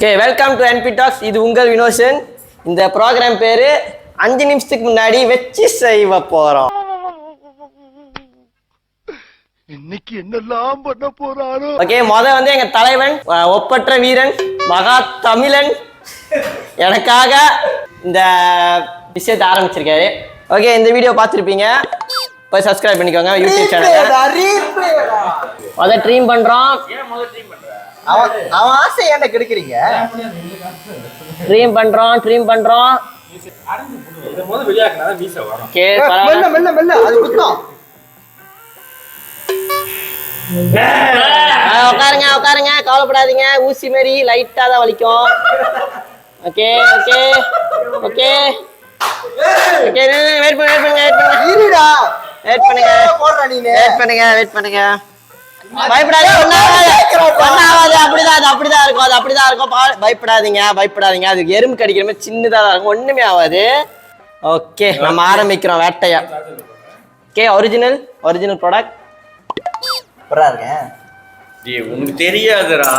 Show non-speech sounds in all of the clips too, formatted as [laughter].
Okay welcome to NB docs இது உங்கள் வினோஷன். இந்த ப்ரோக்ராம் பேரு அஞ்சு நிமிஷத்துக்கு முன்னாடி வச்சு செய்வ போறோம். இன்னைக்கு என்னெல்லாம் பண்ண போறாரோ ஓகே முத வந்து எங்க தலைவன் ஒப்பற்ற வீரன் மகா தமிழன். எனக்காக இந்த விஷயத்தை ஆரம்பிச்சிருக்காரு. ஓகே இந்த வீடியோ பார்த்துருப்பீங்க. போய் சப்ஸ்கிரைப் பண்ணிக்கோங்க யூடியூப் சேனல் முத ட்ரீம் பண்றோம். அவன் அவன் ஆசை என்ன கெடுக்குறீங்க? ட்ரீம் பண்றோம் ட்ரீம் பண்றோம். மெல்ல மெல்ல மெல்ல அது குத்தம். ஆ, உட்காருங்க உட்காருங்க கவலைப்படாதீங்க. ஊசி மாரி லைட்டா தான் வலிக்கும். Okay okay okay okay wait பண்ணுங்க வெயிட் பண்ணுங்க வெயிட் பண்ணுங்க. இருடா. வெயிட் பண்ணுங்க. வெயிட் பண்ணுங்க வெயிட் பண்ணுங்க. அப்படிதான் அது அப்படிதான் இருக்கும். அது அப்படிதான் இருக்கும். பயப்படாதீங்க பயப்படாதீங்க. அது எறும்பு கடிக்கிற மாதிரி சின்னதா தான் இருக்கும். ஒண்ணுமே ஆகாது. ஓகே நம்ம ஆரம்பிக்கிறோம் வேட்டையா. ஓகே ஒரிஜினல் ஒரிஜினல் ப்ராடக்ட் இருக்கேன்? உனக்கு தெரியாதுடா.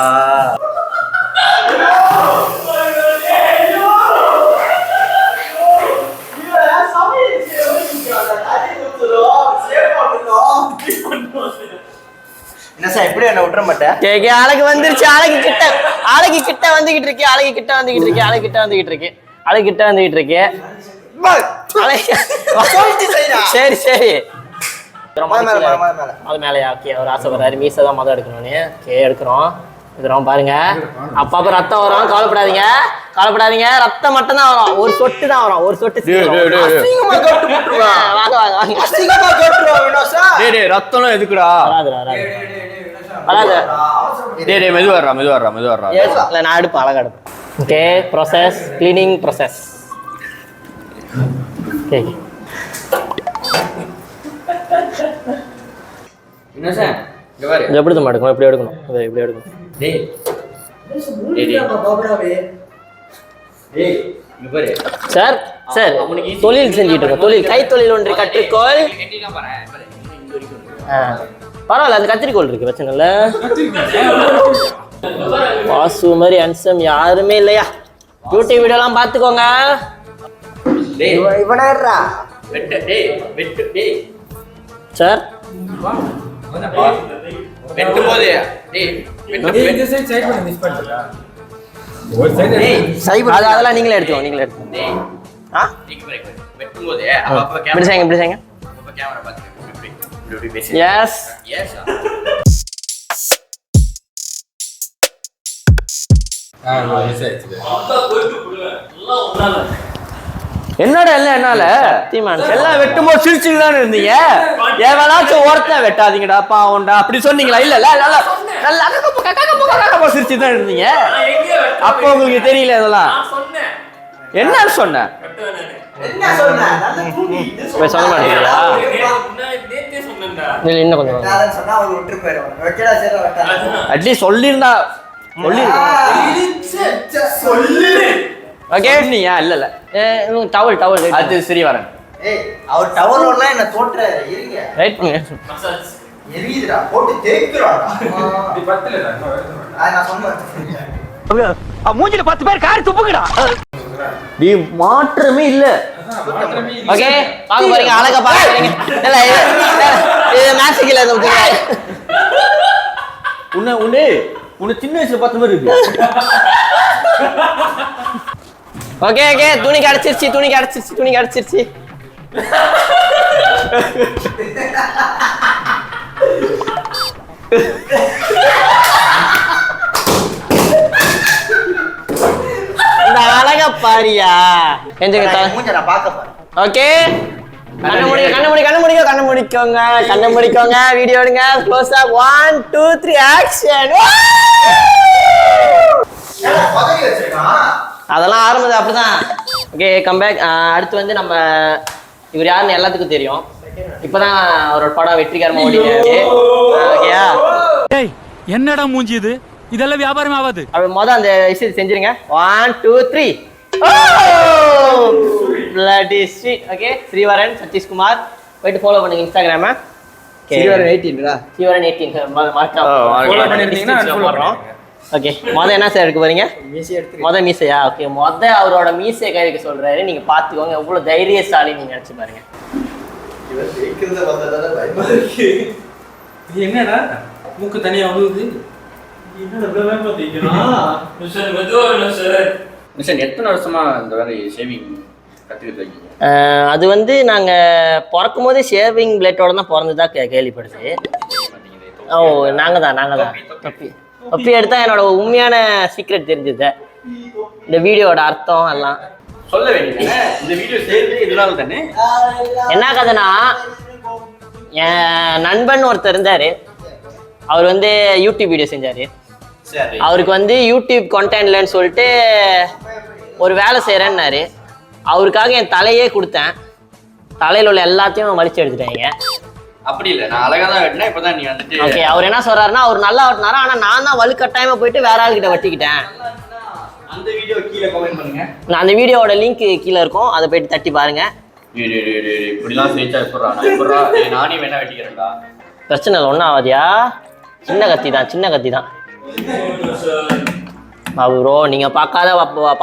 என்ன சார் எப்படி என்ன விட்டுற மாட்டேன்? கேக்கு அழகு வந்துருச்சு அழகு கிட்ட. அழகு கிட்ட வந்துகிட்டு இருக்கு அழகு கிட்ட வந்துகிட்டு இருக்கு அழகு கிட்ட வந்துகிட்டு இருக்கு. அழகு கிட்ட வந்துகிட்டு இருக்கு. சரி சரி. மேல மேல மேல மேல மேல. அது மேலயா? ஓகே அவர் ஆசைப்படுறாரு மீசை தான் மொதல் எடுக்கணும்னு. ஓகே எடுக்கிறோம். எடுக்கிறோம் பாருங்க. அப்பப்ப ரத்தம் வரும். கவலைப்படாதீங்க. கவலைப்படாதீங்க. ரத்தம் மட்டும் தான் வரும். ஒரு சொட்டு தான் வரும். ஒரு சொட்டு ரத்தம்லாம் எதுக்குடா? வராது. வராது வராது டேய் டேய் மெது வர்றா மெது வர்றா மெது வர்றா. Yes, இல்ல நான் எடுப்பேன் அழகா எடுப்பேன் okay process cleaning process okay என்ன சார்? இங்க பாரு. இது எப்படி தான் எடுக்கணும்? இப்படி எடுக்கணும். இது இப்படி எடுக்கணும். டேய். டேய் டேய். டேய் இங்க பாரு. சார் சார் தொழில் செஞ்சுட்டு இருக்கோம். தொழில் கை தொழில் ஒன்று கற்றுக்கோள். பரவாயில்ல அது கத்திரிக்கோள் இருக்கு பிரச்சனை இல்ல வாசு மாதிரி அன்சம் யாருமே இல்லையா? யூடியூப் வீடியோலாம் பார்த்துக்கோங்க. டேய். இவன் இவனேறா வெட்டு டேய் வெட்டு டேய். சார் அதெல்லாம் நீங்களே எடுத்துக்கோங்க நீங்களே எடுத்துக்கோங்க டேய். ஆ? இப்படி கேமரா செய்யுங்க இப்படி செய்யுங்க அப்ப கேமரா பாத்து இப்படி பேசி எஸ் எஸ் என்னடா எல்லாம் என்னால? எல்லாம் வெட்டும்போது சிரிச்சுட்டு தானே இருந்தீங்க? எவனாச்சும் ஒருத்தன் வெட்டாதீங்கடா பாவம்டா. அப்படி சொன்னீங்களா? இல்ல இல்ல நல்லா நல்லா சிரிச்சு தான் இருந்தீங்க. அப்போ உங்களுக்கு தெரியல இதெல்லாம். என்ன சொன்ன என்ன நல்ல போய் சொல்ல இல்ல இன்னும் கொஞ்சம் நான் சொன்னா அவர் விட்டு போயிடுவான் வைக்கடா சரி வைக்கடா அட்லீஸ்ட் சொல்லியிருந்தா சொல்லி சொல்லு. ஓகே நீயா இல்ல இல்ல. டவல் டவல் அது சரி வரேன் ஏய் அவர் டவர் ஓடலாம் என்ன தோற்றாரு இருங்க. ரைட் பண்ணுங்க எரியுதுடா போட்டு தேய்க்கிறாடா நான் சொன்னேன். மூஞ்சில பத்து பேர் காரி துப்புங்கடா நீ மாற்றமே இல்ல. ஓகே பாக்க போறீங்க அழகா பாக்க போறீங்க. இல்ல இது- இல்ல இது உங்களுக்கு. உன்னை உன்னை உன்னை சின்ன வயசுல பார்த்த மாதிரி இருக்கு. ஓகே ஓகே துணி கிடைச்சிருச்சு துணி கிடைச்சிருச்சு துணி கிடைச்சிருச்சு [laughs] இந்த அழகா பாரியா எஞ்சுங்க நான் மூஞ்ச நான் பார்க்க போறேன். ஓகே. கண்ண முடிக்க கண்ண முடி கண்ண முடிக்க கண்ண முடிக்கோங்க. கண்ண முடிக்கோங்க. வீடியோ எடுங்க. Close up one two three action அதெல்லாம் ஆரம்பது அப்படிதான். ஓகே கம்பேக் அடுத்து வந்து நம்ம இவர் யாருன்னு எல்லாத்துக்கும் தெரியும். இப்பதான் அவரோட படம் வெற்றிகரமா ஓடிட்டு ஓகேயா டேய் என்னடா மூஞ்சி இது? இதெல்லாம் வியாபாரம் ஆகாது. அப்ப மொதல் அந்த விஷயத்தை செஞ்சிருங்க. One two three bloody sweet okay Srivaran Sathishkumar போயிட்டு ஃபாலோ பண்ணுங்க இன்ஸ்டாகிராம சிறுவர் எயிட்டீன்டா ஸ்ரீவரன் எயிட்டீன் பண்றோம் ஓகே மொத என்ன சார் எடுக்க போறீங்க? மொத மீசையா? ஓகே மொத அவரோட மீசையை கை வைக்க சொல்றாரு. நீங்க பாத்துக்கோங்க எவ்வளவு தைரியசாலி நீங்க நினைச்சு பாருங்க. என்னடா? மூக்கு தனியா உழுவுது [laughs] மிஷன் எத்தனை வருஷமா இந்த மாதிரி ஷேவிங் இருக்கீங்க? அஹ், அது வந்து நாங்க பிறக்கும் போதே ஷேவிங் பிளேட்டோட தான் பிறந்ததா கே கேள்விப்படுது. ஓ நாங்க தான் நாங்க தான் தொப்பி. தொப்பி எடுத்தா என்னோட உண்மையான சீக்ரெட் தெரிஞ்சது. இந்த வீடியோட அர்த்தம் எல்லாம். சொல்ல வேண்டியது இந்த வீடியோ சேர்ந்து இதனால தானே? என்ன கதைனா என் நண்பன் ஒருத்தர் இருந்தாரு. அவர் வந்து யூடியூப் வீடியோ செஞ்சாரு. சரி அவருக்கு வந்து யூடியூப் கண்டென்ட்லன்னு சொல்லிட்டு ஒரு வேலை செய்கிறேன்னாரு அவருக்காக என் தலையே கொடுத்தேன். தலையில் உள்ள எல்லாத்தையும் மலிச்சு எடுத்துட்டாங்க அப்படி இல்ல நான் அழகா தான் வெட்டினேன் இப்பதான் நீ வந்துட்டு ஓகே அவர் என்ன சொல்றாருன்னா அவர் நல்லா வெட்டினாரு? ஆனால் நான் தான் வலுக்கட்டாயமா போயிட்டு வேற ஆள்கிட்ட வெட்டிக்கிட்டேன். அந்த வீடியோ கீழே கமெண்ட் பண்ணுங்க. நான் அந்த வீடியோவோட லிங்க் கீழே இருக்கும். அதை போயிட்டு தட்டி பாருங்க. டேய், டேய், டேய், டேய், இப்படிலாம் சேர்த்தா எப்படா எப்படா நானே வேணா வெட்டிக்கிறேன்டா. பிரச்சனை இல்லை ஒன்றும் ஆகாதியா? சின்ன கத்தி தான் சின்ன கத்தி தான். பாபு ப்ரோ நீங்கள் பார்க்காத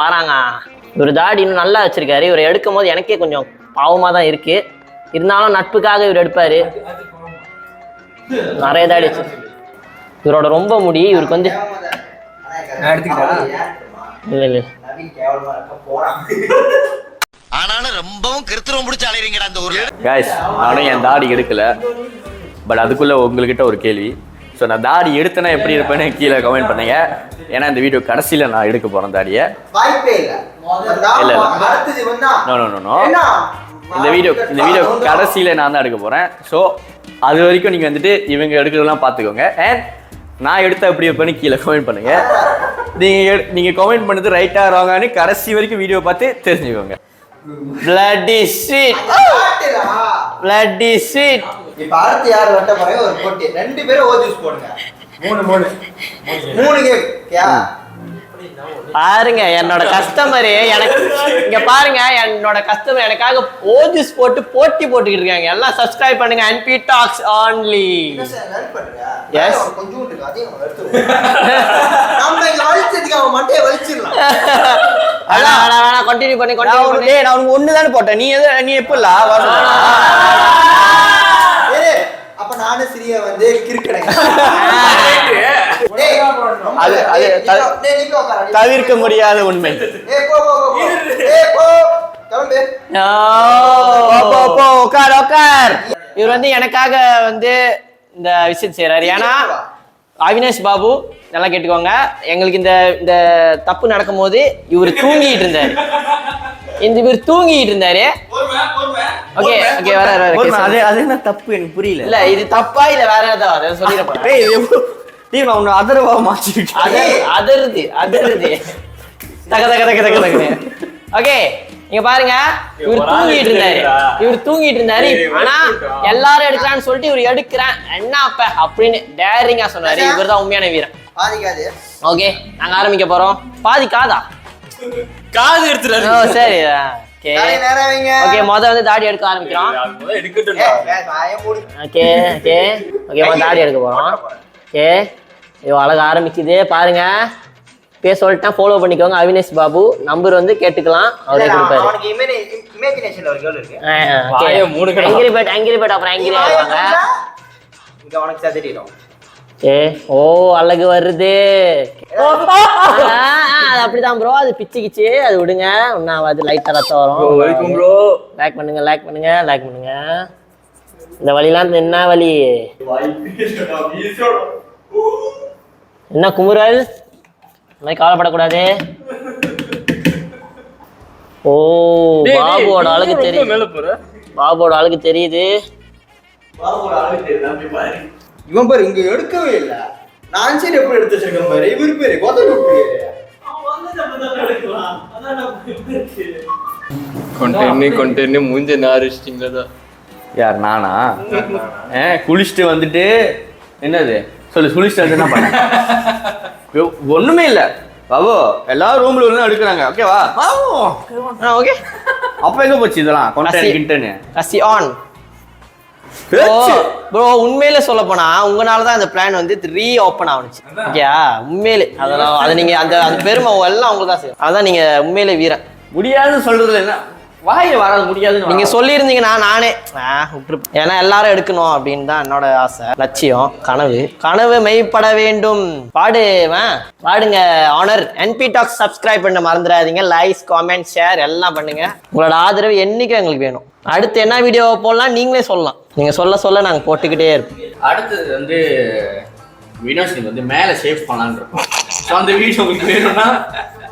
பாராங்க இவர் தாடி இன்னும் நல்லா வச்சிருக்காரு. இவர் எடுக்கும் போது எனக்கே கொஞ்சம் பாவமாக தான் இருக்கு. இருந்தாலும் நட்புக்காக இவர் எடுப்பாரு. நிறைய தாடி வச்சு. இவரோட ரொம்ப முடி இவருக்கு வந்து இல்லை இல்லை. ஆனாலும் ரொம்பவும் கிருத்திரம் முடிச்சு அலைறீங்கடா அந்த ஊர்ல. காய்ஸ் நானும் என் தாடி எடுக்கல. பட் அதுக்குள்ள உங்ககிட்ட ஒரு கேள்வி. ஸோ நான் தாடி எடுத்தேன்னா எப்படி இருப்பேன்னு கீழே கமெண்ட் பண்ணுங்க. ஏன்னா இந்த வீடியோ கடைசியில் நான் எடுக்க போகிறேன் தாடியை. இல்ல. இல்ல? இந்த வீடியோ இந்த வீடியோ கடைசியில் நான் தான் எடுக்க போகிறேன் ஸோ அது வரைக்கும் நீங்கள் வந்துட்டு இவங்க எடுக்கிறதெல்லாம் பார்த்துக்கோங்க. அண்ட் நான் எடுத்த எப்படி இருப்பேன்னு கீழே கமெண்ட் பண்ணுங்க. நீங்கள் நீங்கள் கமெண்ட் பண்ணது ரைட்டாக ராங்கான்னு கடைசி வரைக்கும் வீடியோ பார்த்து தெரிஞ்சுக்கோங்க. ஸ்வீட் பாட்டுடா. பிளட்டி ஸ்வீட் இப்ப அடுத்து யார் வெட்ட போறீங்க? ஒரு போட்டி. ரெண்டு பேரும் ஓஜூஸ் போடுங்க. மூணு மூணு. மூணு கேக். யா? பாருங்க என்னோட கஸ்டமரு எனக்கு இங்க பாருங்க என்னோட கஸ்டமர் எனக்காக ஓஜிஸ் போட்டு போட்டி போட்டுக்கிட்டு இருக்காங்க. எல்லாம் சப்ஸ்கிரைப் பண்ணுங்க. என்பி டாக்ஸ் ஆன்லி வேணா கண்டினியூ பண்ணி நான் கண்டினியூ பண்ணி. டேய், நான் ஒன்று தானே போட்டேன். நீ எது நீ எப்படிலா ஏய், அப்ப நானும் சிறிய வந்து [laughs] ரொம்ப- அது-. தவிர்க்க முடியாத உண்மை. ஏய், போ, போ, போ, போ. ஏய், போ. கிளம்பு. போ, போ, போ, உட்கார் உட்கார். இவர் வந்து எனக்காக வந்து இந்த விஷயம் செய்றாரு. ஏன்னா அவினாஷ் பாபு நல்லா கேட்டுக்கோங்க. எங்களுக்கு இந்த இந்த தப்பு நடக்கும்போது இவர் தூங்கிட்டு இருந்தாரு. இந்த இவர் தூங்கிட்டு இருந்தாரு. ஓகே ஓகே வர வர அது அது என்ன தப்பு எனக்கு புரியல. இல்ல இது தப்பா இல்ல வேற ஏதாவது அதை சொல்லிட போறேன். டேய் நான் உன்னை அதர்வா மாற்றிருக்கேன் அதர் அதருது அதருது. தக தக தக தக தக ஓகே இங்க பாருங்க. இவர் தூங்கிட்டு இருந்தாரு. இவர் தூங்கிட்டு இருந்தாரு. ஆனா எல்லாரும் எடுக்கிறான்னு சொல்லிட்டு இவர் எடுக்கிறேன். என்ன அப்ப? அப்படின்னு டேரிங்கா சொன்னாரு. இவர் தான் உண்மையான வீரன். பாதிக்காது. ஓகே நாங்க ஆரம்பிக்க போறோம். பாதி காதா எடுத்துறாரு ஓ சரி. ஓகே. தலையை நேரா வைங்க. ஓகே முத வந்து தாடி எடுக்க ஆரம்பிக்கிறோம். எடுக்கட்டும் ஏய், ஏய், வாயை மூடு. Okay okay. ஓகே முதல்ல தாடி எடுக்க போறோம். ஓகே. ஐயோ அழகா ஆரம்பிக்குது. பாருங்க. பேர் சொல்லிட்டேன். ஃபாலோ பண்ணிக்கோங்க. அவினேஷ் பாபு. நம்பர் வந்து கேட்டுக்கலாம். அவரே கொடுப்பாரு. ஆங்கிரி பேட் ஆங்கிரி பேட் அப்புறம் ஆங்கிரி ஆயிடுவாங்க. ஓ அழகு வருது. அது அப்படிதான் ப்ரோ அது பிச்சுக்கிச்சு அது விடுங்க. ஒன்னாவது லைட்டா ரத்தம் வரும். வெல்கம் ப்ரோ லைக் பண்ணுங்க லைக் பண்ணுங்க லைக் பண்ணுங்க. இந்த வழிலாம் என்ன வழி என்ன குமுறல்? இந்த மாதிரி கவலைப்படக்கூடாது. ஓ பாபுவோட அழகு தெரியுது. மேல போற? பாபுவோட அழகு தெரியுது. இவன் பாரு இங்க எடுக்கவே இல்ல. நான் சரி எப்படி எடுத்து வச்சிருக்கேன் பாரு. இவரு பேரு கொதல் கொண்டேன்னு கொண்டேன்னு மூஞ்ச நாரிச்சிட்டீங்களா தான் யார் நானா? ஏ குளிச்சுட்டு வந்துட்டு என்னது? சொல்லு குளிச்சுட்டு வந்து என்ன பண்ண? ஒண்ணுமே இல்ல. பாபு எல்லாரும் ரூம்ல இருந்து எடுக்கிறாங்க. ஓகேவா ஓகே அப்ப எங்க போச்சு இதெல்லாம்? கொண்டேன் கசி. கிண்டனு கசி ஆன். ப்ரோ உண்மையிலே சொல்ல போனா உங்களால தான் அந்த பிளான் வந்து ரீ ஓப்பன் ஆகுச்சு ஓகேயா? உண்மையிலே. அதெல்லாம் அதை நீங்க அந்த அந்த பெருமை எல்லாம் உங்களுக்கு தான் செய்யும். அதான் நீங்க உண்மையிலே வீரன். முடியாதுன்னு சொல்றதுல என்ன? வாயில வராது முடியாதுன்னு நீங்க சொல்லியிருந்தீங்கன்னா நானே விட்டுருப்பேன். ஏன்னா எல்லாரும் எடுக்கணும் அப்படின்னு தான் என்னோட ஆசை. லட்சியம் கனவு. கனவு மெய்ப்பட வேண்டும். பாடுவேன் பாடுங்க ஆனர் என்பி டாக்ஸ் சப்ஸ்கிரைப் பண்ண மறந்துடாதீங்க. லைக்ஸ் காமெண்ட் ஷேர் எல்லாம் பண்ணுங்க. உங்களோட ஆதரவு என்னைக்கும் எங்களுக்கு வேணும். அடுத்து என்ன வீடியோ போடலாம் நீங்களே சொல்லலாம். நீங்க சொல்ல சொல்ல நாங்க போட்டுக்கிட்டே இருப்போம். அடுத்தது வந்து நீங்க வந்து மேல சேவ் பண்ணலாம்னு இருக்கோம். ஸோ அந்த வீடியோ உங்களுக்கு வேணும்னா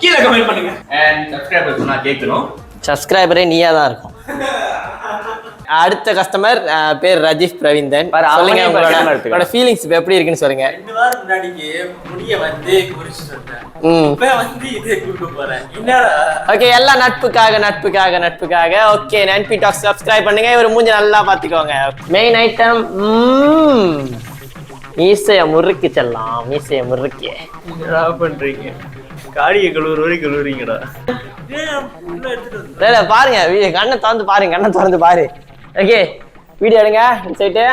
கீழே கமெண்ட் பண்ணுங்க. அண்ட் சப்ஸ்கிரைபர் சொன்னா கேட்கணும். சப்ஸ்கிரைபரே நீயா தான் இருக்கும். அடுத்த கஸ்டமர் பேர் ரஜீஷ் பிரவீந்தன். சொல்லுங்க உங்களோட ஃபீலிங்ஸ் இப்போ எப்படி இருக்குன்னு சொல்லுங்க. ரெண்டு வாரம் முன்னாடிக்கு முடிய வந்து குறிச்சு சொன்னேன். ம். இப்ப வந்து இது கூட்டு போறேன். என்னடா? ஓகே எல்லாம் நட்புக்காக நட்புக்காக நட்புக்காக. ஓகே நன்பி டாக் சப்ஸ்கிரைப் பண்ணுங்க. இவர் மூஞ்சி நல்லா பாத்துக்கோங்க மெயின் ஐட்டம் மீசைய முறுக்கி செல்லாம் மீசைய முறுக்கி. பண்றீங்க? காடியை கழுவுற வரைக்கும் கழுவுறீங்கடா. இல்ல, பாருங்க கண்ணை திறந்து பாருங்க கண்ணை திறந்து பாரு. ஓகே வீடியோ எடுங்க சைட்டு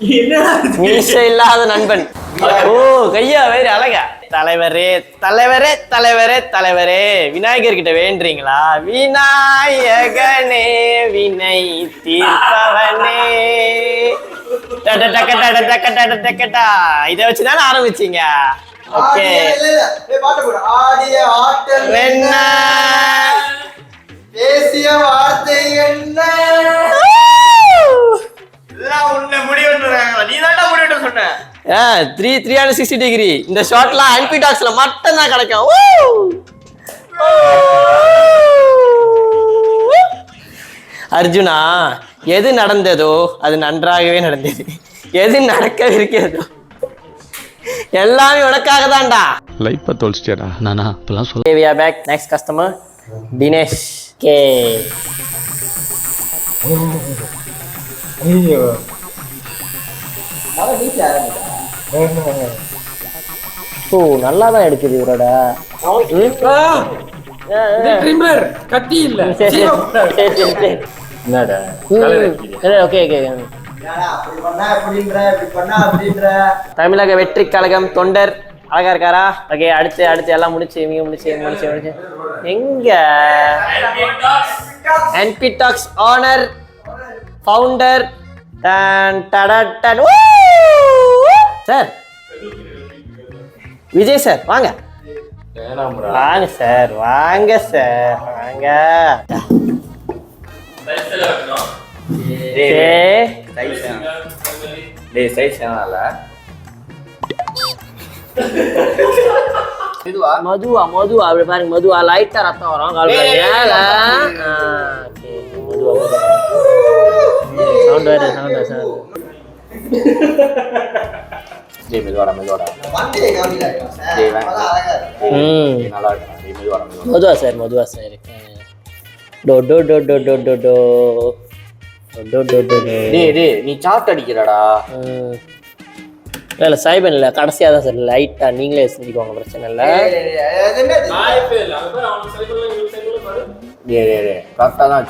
இல்லாத நண்பன். ஓ கையா வேறு அழகா. தலைவரே தலைவரே தலைவரே தலைவரே. விநாயகர் கிட்ட வேண்டுறீங்களா? விநாயகனே வினை தீர்ப்பவனே. டட டக்க டட டக்க டட டக்கட்டா இதை வச்சு தானே ஆரம்பிச்சீங்க ஓகே. பாட்டு போடு. ஆடிய ஆட்டம் என்ன three three hundred sixty degree இந்த ஷார்ட்லாம் அன்பி டாக்ஸில் மட்டும்தான் கிடைக்கும். அர்ஜுனா எது நடந்ததோ அது நன்றாகவே நடந்தது. எது நடக்க இருக்கிறதோ எல்லாமே உனக்காக தான்டா. லைஃப்பை தொலைச்சிட்டேடா நானா இப்பெல்லாம் சொல்ல வி பேக் நெக்ஸ்ட் கஸ்டமர் தினேஷ் கே ஐயோ. மழை ஓ நல்லா தான் எடுக்குது இவரோட. ட்ரிம்மர் கத்தி இல்ல. சரி சரி சரி சரி சரி என்னடா ஓகே ஓகே தமிழக வெற்றி கழகம் தொண்டர் அழகா இருக்காரா? ஓகே அடுத்து அடுத்து எல்லாம் முடிச்சு இவங்க முடிச்சு இவங்க முடிச்சு முடிச்சு. எங்க? NB docs owner founder sir Vijay sir வாங்க வாங்க சார் வாங்க சார் வாங்க சரி. டேய் சைஸ் சேனல்ல இதுவா மதுவா மதுவா அப்படி பாருங்க மதுவா லைட்டா ரத்தம் வரும் கால் மேல மதுவா சவுண்ட் வேற சவுண்ட் சவுண்ட் டேய் மெதுவாடா மெதுவாடா. டேய், வேணாம். நல்லா இருக்கா டேய் மெதுவாடா மெதுவாடா மதுவா சார் மதுவா சார் டோ டோ டோ டோ டோ டோ. டோ டோ டோ டோ டேய் டேய் நீ சாட் அடிக்கிறடா. இல்ல சைபன் இல்ல கடைசியா தான் சார் லைட்டா நீங்களே செஞ்சுக்கோங்க பிரச்சனை இல்ல. தான்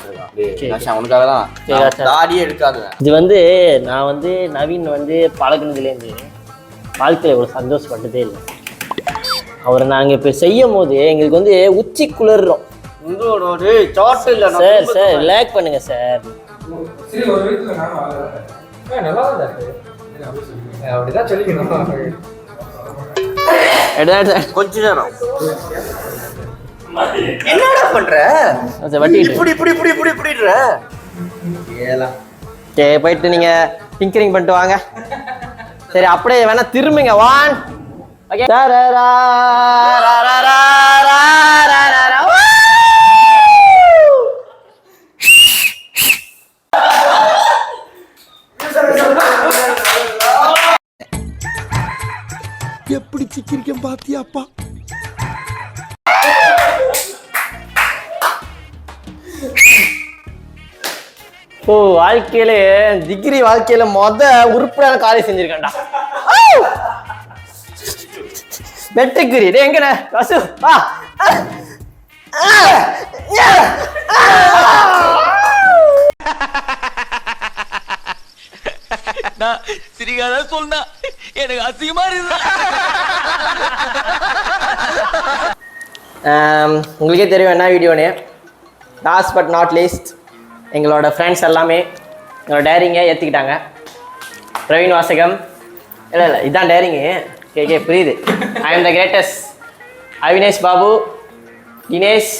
இது வந்து நான் வந்து நவீன் வந்து பழகுனதுலேருந்து வாழ்க்கையில் இவ்வளோ சந்தோஷப்பட்டதே இல்லை. அவரை நாங்கள் இப்போ செய்யும் போது எங்களுக்கு வந்து உச்சி குளிர்றோம். சார் சார் ரிலாக் பண்ணுங்க சார். கொஞ்ச நேரம். என்னடா பண்ற? இப்படி இப்படி இப்படி இப்படி இப்படின்ற? போயிட்டு நீங்க டிங்கரிங் பண்ணிட்டு வாங்க. சரி அப்படியே வேணா திரும்புங்க. வான் ஓகே எப்படி சிக்கிரிக்கம் பாத்தியாப்பா? ஓ வாழ்க்கையிலே டிகிரி வாழ்க்கையில மொத உறுப்பினர் காலேஜ் செஞ்சிருக்கேன்டா. வெட்டுக்குறி டே எங்கட வசு வா. சிரிக்காதான் சிரிக்காத சொன்னா எனக்கு அசிங்கமா இருக்குது உங்களுக்கே தெரியும் என்ன வீடியோன்னு. லாஸ்ட் பட் நாட் லீஸ்ட் எங்களோட ஃப்ரெண்ட்ஸ் எல்லாமே எங்களோட டேரிங்கை ஏற்றுக்கிட்டாங்க பிரவீன் வாசகம். இல்லை இல்லை இதான் டேரிங்கு கே கே புரியுது. I am the greatest Avinesh Babu Dinesh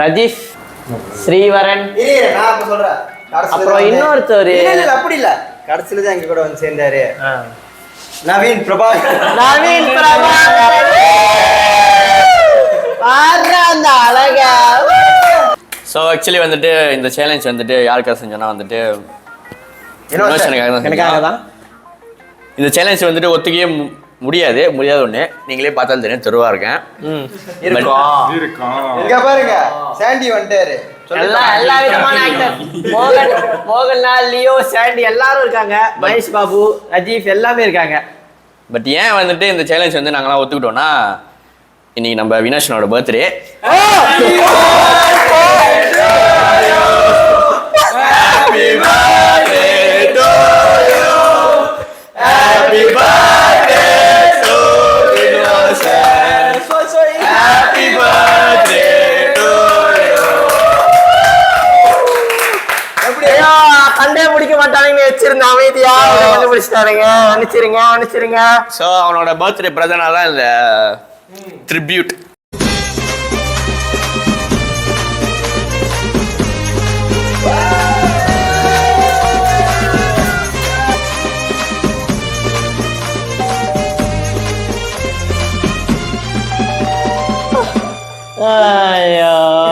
Rajeesh Srivaran. அப்புறம் இன்னொருத்தர். இல்ல, இல்ல, இல்ல, அப்படி இல்ல. கடைசியில தான் எங்க கூட வந்து சேர்ந்தாரு. நவீன் பிரபாகர். நவீன் பிரபாகரன் பாரு அந்த அழகா. ஸோ ஆக்சுவலி வந்துட்டு இந்த சேலஞ்ச் வந்துட்டு யாருக்காக செஞ்சோன்னா வந்துட்டு எனக்காக. தான்? இந்த சேலஞ்ச் வந்துட்டு ஒத்துக்கவே மு- முடியாது. முடியாத ஒன்று நீங்களே பார்த்தாலும் தெரியும். தெருவா இருக்கேன். ம். இருக்கும் இங்க பாருங்க. சாண்டி வந்துட்டாரு எல்லா எல்லா விதமான ஆக்டர் மோகன் மோகன்லால் லியோ சாண்டி எல்லாரும் இருக்காங்க. மகேஷ் பாபு அஜீப் எல்லாமே இருக்காங்க. பட் ஏன் வந்துட்டு இந்த சேலஞ்ச் வந்து நாங்களாம் ஒத்துக்கிட்டோம்னா இன்னைக்கு நம்ம வினோஷனோட பர்த்டே வச்சிருந்த அமைதியா? கண்டுபிடிச்சிட்டாருங்க மன்னிச்சிருங்க மன்னிச்சிருங்க ஸோ அவனோட பர்த்டே பிரதனால தான் இந்த 哎呀。